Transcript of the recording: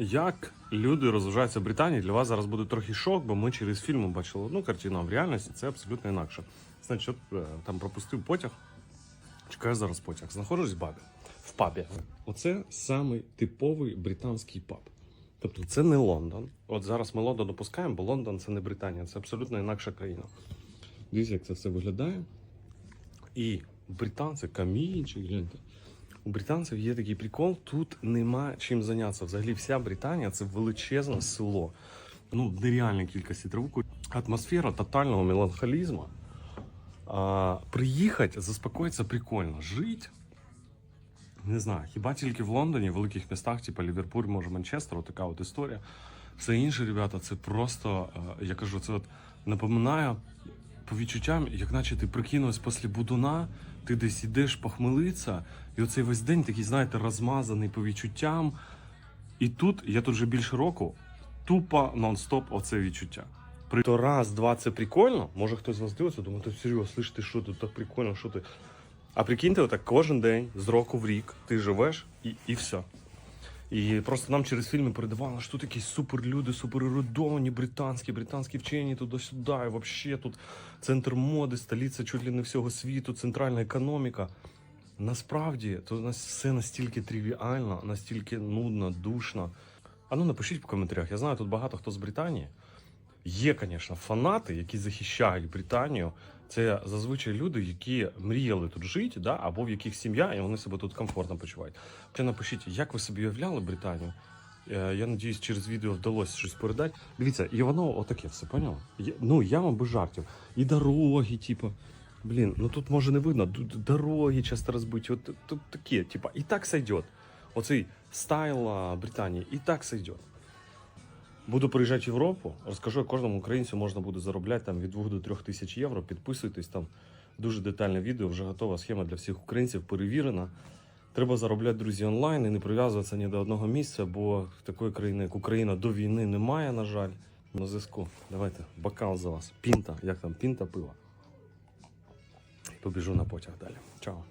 Як люди розважаються в Британії, для вас зараз буде трохи шок, бо ми через фільм бачили одну картину, а в реальності це абсолютно інакше. Значить, от, е, там пропустив потяг, чекаю зараз потяг. Знаходжусь в бабі, в пабі. Оце самий типовий британський паб. Тобто це не Лондон. От зараз ми Лондон допускаємо, бо Лондон це не Британія, це абсолютно інакша країна. Дивіться, як це все виглядає. І британці, камінчик, гляньте. У британців є такий прикол, тут нема чим зайнятися. Взагалі вся Британія це величезне село. Ну, в нереальній кількості траву. Атмосфера тотального меланхолізму. А, приїхати, заспокоїтися прикольно. Жить. Не знаю, хіба тільки в Лондоні, в великих містах, типу Ліверпуль, може Манчестер, така от історія. Все інше, ребята, це просто, е, я кажу, це от напоминає по відчуттям, як наче ти прикинувся після будуна, ти десь ідеш похмелиться, і оцей весь день такий, знаєте, розмазаний по відчуттям. І тут, я тут вже більше року, тупо нон-стоп оце відчуття. При то раз, два це прикольно. Може хтось з вас дивиться, думає, ти серйозно, слиш, ти що тут так прикольно, що ти. А прикиньте, отак кожен день, з року в рік, ти живеш і, і все. І просто нам через фільми передавали, що тут якісь суперлюди, суперерудовані, британські, британські вчені туди-сюди, і взагалі тут центр моди, столиця чуть ли не всього світу, центральна економіка. Насправді, то у нас все настільки тривіально, настільки нудно, душно. А ну напишіть в коментарях. Я знаю, тут багато хто з Британії. Є, звісно, фанати, які захищають Британію. Це зазвичай люди, які мріяли тут жити, да, або в яких сім'я, і вони себе тут комфортно почувають. Ще напишіть, як ви собі уявляли Британію? Е, Я надіюсь, через відео вдалося щось передати. Дивіться, і воно отаке все, поняли? Ну, я вам без жартів. І дороги, типу. Блін, ну тут може не видно, тут дороги часто розбиті. От тут такі, типа, і так сойдет. Оцей стайл Британії, і так сойдет. Буду приїжджати в Європу, розкажу, як кожному українцю можна буде заробляти там від 2 до 3 тисяч євро. Підписуйтесь там дуже детальне відео, вже готова схема для всіх українців, перевірена. Треба заробляти, друзі, онлайн і не прив'язуватися ні до одного місця, бо такої країни, як Україна, до війни немає, на жаль. На зв'язку. Давайте, бокал за вас. Пінта, як там, пінта пива. Побіжу на потяг далі. Чао.